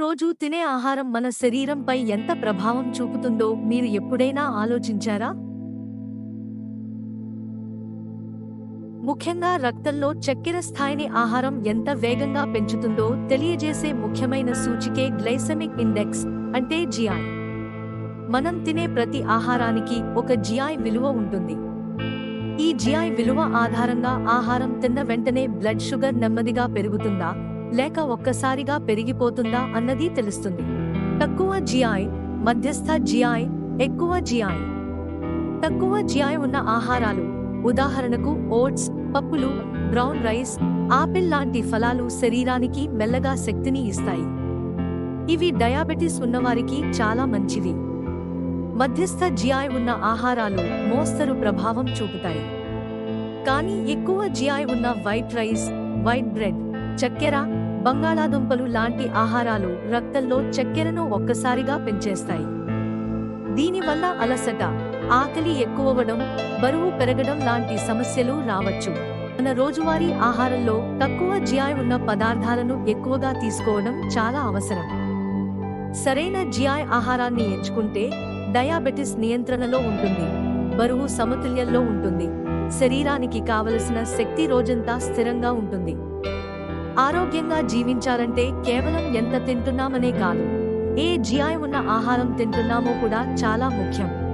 రోజు తినే ఆహారం మన శరీరంపై ఎంత ప్రభావం చూపుతుందో మీరు ఎప్పుడైనా ఆలోచించారా? ముఖ్యంగా రక్తంలో చక్కెర స్థాయిని ఆహారం ఎంత వేగంగా పెంచుతుందో తెలియజేసే ముఖ్యమైన సూచికే గ్లైసెమిక్ ఇండెక్స్ అంటే జిఐ మనం తినే ప్రతి ఆహారానికి ఒక జిఐ విలువ ఉంటుంది. ఈ జిఐ విలువ ఆధారంగా ఆహారం తిన్న వెంటనే బ్లడ్ షుగర్ నెమ్మదిగా పెరుగుతుందా? లేక ఒక్కసారిగా పెరిగిపోతుందా అన్నది తెలుస్తుంది. తక్కువ జిఐ మధ్యస్థ జిఐ ఎక్కువ జిఐ తక్కువ జిఐ ఉన్న ఆహారాలు ఉదాహరణకు ఓట్స్ పప్పులు బ్రౌన్ రైస్ ఆపిల్ లాంటి ఫలాలు శరీరానికి మెల్లగా శక్తిని ఇస్తాయి. ఇవి డయాబెటిస్ ఉన్నవారికి చాలా మంచివి. మధ్యస్థ జిఐ ఉన్న ఆహారాలు మోస్తరు ప్రభావం చూపుతాయి. కానీ ఎక్కువ జిఐ ఉన్న వైట్ రైస్ వైట్ బ్రెడ్ చక్కెర బంగాళాదుంపలు లాంటి ఆహారాలు రక్తంలో చక్కెరను ఒక్కసారిగా పెంచేస్తాయి. దీనివల్ల అలసట ఆకలి ఎక్కువవడం బరువు పెరగడం లాంటి సమస్యలు రావచ్చు. మన రోజువారీ ఆహారంలో తక్కువ జిఐ ఉన్న పదార్థాలను ఎక్కువగా తీసుకోవడం చాలా అవసరం. సరైన జిఐ ఆహారాన్ని ఎంచుకుంటే డయాబెటిస్ నియంత్రణలో ఉంటుంది బరువు సమతుల్యంలో ఉంటుంది శరీరానికి కావలసిన శక్తి రోజంతా స్థిరంగా ఉంటుంది. ఆరోగ్యంగా జీవించాలంటే కేవలం ఎంత తింటున్నామనే కాదు ఏ జిఐ ఉన్న ఆహారం తింటున్నామో కూడా చాలా ముఖ్యం.